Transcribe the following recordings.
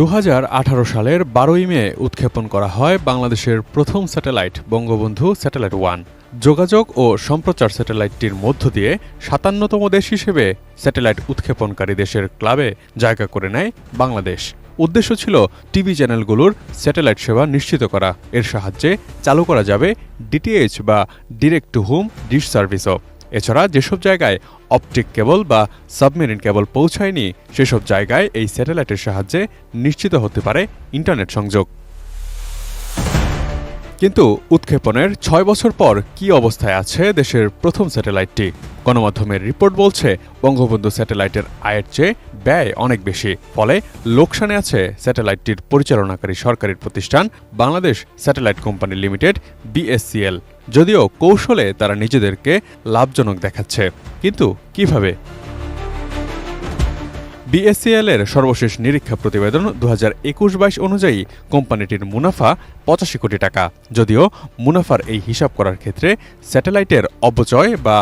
দু হাজার আঠারো সালের বারোই মে উৎক্ষেপণ করা হয় বাংলাদেশের প্রথম স্যাটেলাইট বঙ্গবন্ধু স্যাটেলাইট ওয়ান। যোগাযোগ ও সম্প্রচার স্যাটেলাইটটির মধ্য দিয়ে সাতান্নতম দেশ হিসেবে স্যাটেলাইট উৎক্ষেপণকারী দেশের ক্লাবে জায়গা করে নেয় বাংলাদেশ। উদ্দেশ্য ছিল টিভি চ্যানেলগুলোর স্যাটেলাইট সেবা নিশ্চিত করা। এর সাহায্যে চালু করা যাবে ডিটিএইচ বা ডিরেক্ট টু হোম ডিশ সার্ভিসও। এছাড়া যেসব জায়গায় অপটিক কেবল বা সাবমেরিন কেবল পৌঁছায়নি, সেসব জায়গায় এই স্যাটেলাইটের সাহায্যে নিশ্চিত হতে পারে ইন্টারনেট সংযোগ। কিন্তু উৎক্ষেপণের ছয় বছর পর কি অবস্থায় আছে দেশের প্রথম স্যাটেলাইটটি? গণমাধ্যমের রিপোর্ট বলছে, বঙ্গবন্ধু স্যাটেলাইটের আয়ের চেয়ে ব্যয় অনেক বেশি। ফলে লোকসানে আছে স্যাটেলাইটটির পরিচালনাকারী সরকারি প্রতিষ্ঠান Bangladesh satellite company limited, BSCL. যদিও কৌশলে তারা নিজেদেরকে লাভজনক দেখাচ্ছে। কিন্তু কীভাবে? বিএসসিএল এর সর্বশেষ নিরীক্ষা প্রতিবেদন দু হাজার একুশ বাইশ অনুযায়ী কোম্পানিটির মুনাফা পঁচাশি কোটি টাকা। যদিও মুনাফার এই হিসাব করার ক্ষেত্রে স্যাটেলাইটের অপচয় বা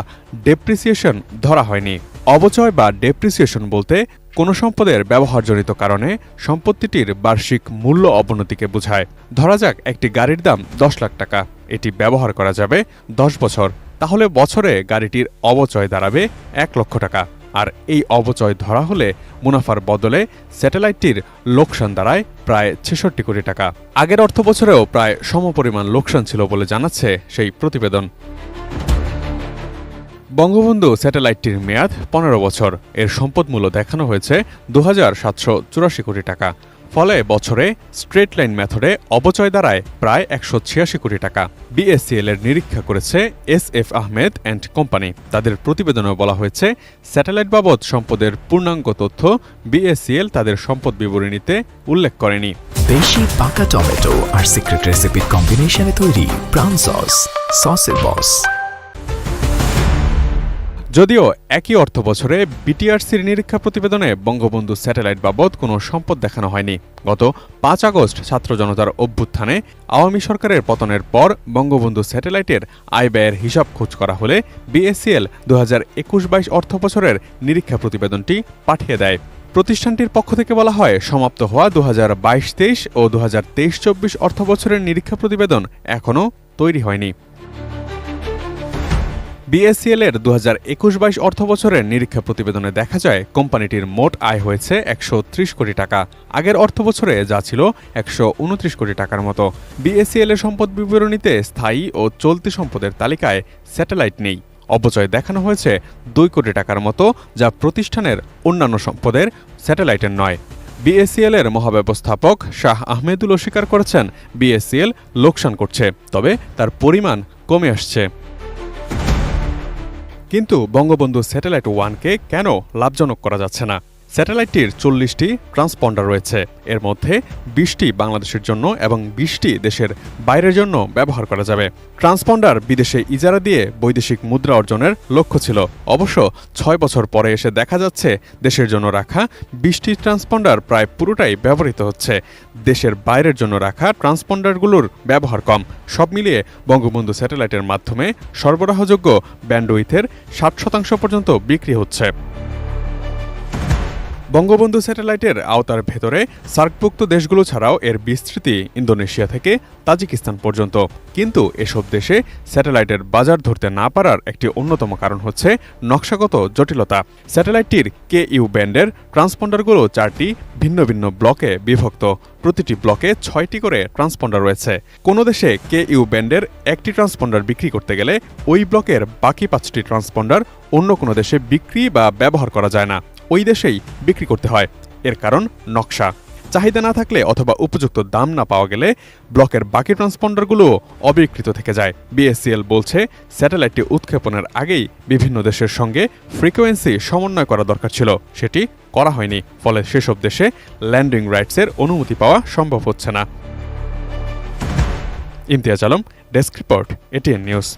ডেপ্রিসিয়েশন ধরা হয়নি। অবচয় বা ডেপ্রিসিয়েশন বলতে কোনো সম্পদের ব্যবহারজনিত কারণে সম্পত্তিটির বার্ষিক মূল্য অবনতিকে বোঝায়। ধরা যাক, একটি গাড়ির দাম দশ লাখ টাকা। এটি ব্যবহার করা যাবে দশ বছর। তাহলে বছরে গাড়িটির অবচয় দাঁড়াবে এক লক্ষ টাকা। আর এই অবচয় ধরা হলে মুনাফার বদলে স্যাটেলাইটটির লোকসান দাঁড়ায় প্রায় ছেষট্টি কোটি টাকা। আগের অর্থ বছরেও প্রায় সমপরিমাণ লোকসান ছিল বলে জানাচ্ছে সেই প্রতিবেদন। বঙ্গবন্ধু স্যাটেলাইটটির মেয়াদ পনেরো বছর। এর সম্পদ মূল্য দেখানো হয়েছে দু কোটি টাকা। ফলে বছরে স্ট্রেট লাইন মেথডে অবচয় দাঁড়ায় প্রায় একশো ছিয়াশি কোটি টাকা। বিএসসিএল এর নিরীক্ষা করেছে S F Ahmed and company তাদের প্রতিবেদনে বলা হয়েছে, স্যাটেলাইট বাবদ সম্পদের পূর্ণাঙ্গ তথ্য বিএসসিএল তাদের সম্পদ বিবরণীতে উল্লেখ করেনি। দেশি পাকা টমেটো আর সিক্রেট রেসিপির কম্বিনেশনে তৈরি প্রাণ সস, সসের বস। যদিও একই অর্থ বছরে বিটিআরসির নিরীক্ষা প্রতিবেদনে বঙ্গবন্ধু স্যাটেলাইট বাবদ কোনো সম্পদ দেখানো হয়নি। গত পাঁচ আগস্ট ছাত্র জনতার অভ্যুত্থানে আওয়ামী সরকারের পতনের পর বঙ্গবন্ধু স্যাটেলাইটের আয় ব্যয়ের হিসাব খোঁজ করা হলে বিএসসিএল দু হাজার একুশ বাইশ অর্থ বছরের নিরীক্ষা প্রতিবেদনটি পাঠিয়ে দেয়। প্রতিষ্ঠানটির পক্ষ থেকে বলা হয়, সমাপ্ত হওয়া দু হাজার বাইশ তেইশ ও দু হাজার তেইশ চব্বিশ অর্থ বছরের নিরীক্ষা প্রতিবেদন এখনও তৈরি হয়নি। বিএসসিএল এর দু হাজার একুশ বাইশ অর্থ বছরের নিরীক্ষা প্রতিবেদনে দেখা যায়, কোম্পানিটির মোট আয় হয়েছে একশো ত্রিশ কোটি টাকা। আগের অর্থ বছরে যা ছিল একশো উনত্রিশ কোটি টাকার মতো। বিএসসিএল এর সম্পদ বিবরণীতে স্থায়ী ও চলতি সম্পদের তালিকায় স্যাটেলাইট নেই। অপচয় দেখানো হয়েছে দুই কোটি টাকার মতো, যা প্রতিষ্ঠানের অন্যান্য সম্পদের স্যাটেলাইটের নয়। বিএসসিএল এর মহাব্যবস্থাপক শাহ আহমেদুল অস্বীকার করেছেন, বিএসসিএল লোকসান করছে, তবে তার পরিমাণ কমে আসছে। কিন্তু বঙ্গবন্ধু স্যাটেলাইট ওয়ানকে কেন লাভজনক করা যাচ্ছে না? স্যাটেলাইটটির চল্লিশটি ট্রান্সপন্ডার রয়েছে। এর মধ্যে বিশটি বাংলাদেশের জন্য এবং বিশটি দেশের বাইরের জন্য ব্যবহার করা যাবে। ট্রান্সপন্ডার বিদেশে ইজারা দিয়ে বৈদেশিক মুদ্রা অর্জনের লক্ষ্য ছিল। অবশ্য ছয় বছর পরে এসে দেখা যাচ্ছে, দেশের জন্য রাখা বিশটি ট্রান্সপন্ডার প্রায় পুরোটাই ব্যবহৃত হচ্ছে। দেশের বাইরের জন্য রাখা ট্রান্সপন্ডারগুলোর ব্যবহার কম। সব মিলিয়ে বঙ্গবন্ধু স্যাটেলাইটের মাধ্যমে সরবরাহযোগ্য ব্যান্ডউইথের ষাট শতাংশ পর্যন্ত বিক্রি হচ্ছে। বঙ্গবন্ধু স্যাটেলাইটের আওতার ভেতরে সার্কভুক্ত দেশগুলো ছাড়াও এর বিস্তৃতি ইন্দোনেশিয়া থেকে তাজিকিস্তান পর্যন্ত। কিন্তু এসব দেশে স্যাটেলাইটের বাজার ধরতে না পারার একটি অন্যতম কারণ হচ্ছে নকশাগত জটিলতা। স্যাটেলাইটটির কে ইউ ব্যান্ডের ট্রান্সপন্ডারগুলো চারটি ভিন্ন ভিন্ন ব্লকে বিভক্ত। প্রতিটি ব্লকে ছয়টি করে ট্রান্সপন্ডার রয়েছে। কোনো দেশে কে ইউ ব্যান্ডের একটি ট্রান্সপন্ডার বিক্রি করতে গেলে ওই ব্লকের বাকি পাঁচটি ট্রান্সপন্ডার অন্য কোনো দেশে বিক্রি বা ব্যবহার করা যায় না। ওই দেশেই বিক্রি করতে হয়। এর কারণ নকশা। চাহিদা না থাকলে অথবা উপযুক্ত দাম না পাওয়া গেলে ব্লকের বাকি ট্রান্সপন্ডারগুলো অবিকৃত থেকে যায়। বিএসসিএল বলছে, স্যাটেলাইটটি উৎক্ষেপণের আগেই বিভিন্ন দেশের সঙ্গে ফ্রিকোয়েন্সি সমন্বয় করা দরকার ছিল। সেটি করা হয়নি, ফলে সেসব দেশে ল্যান্ডিং রাইটসের অনুমতি পাওয়া সম্ভব হচ্ছে না। Imtiaz Alam, desk report, ATN news.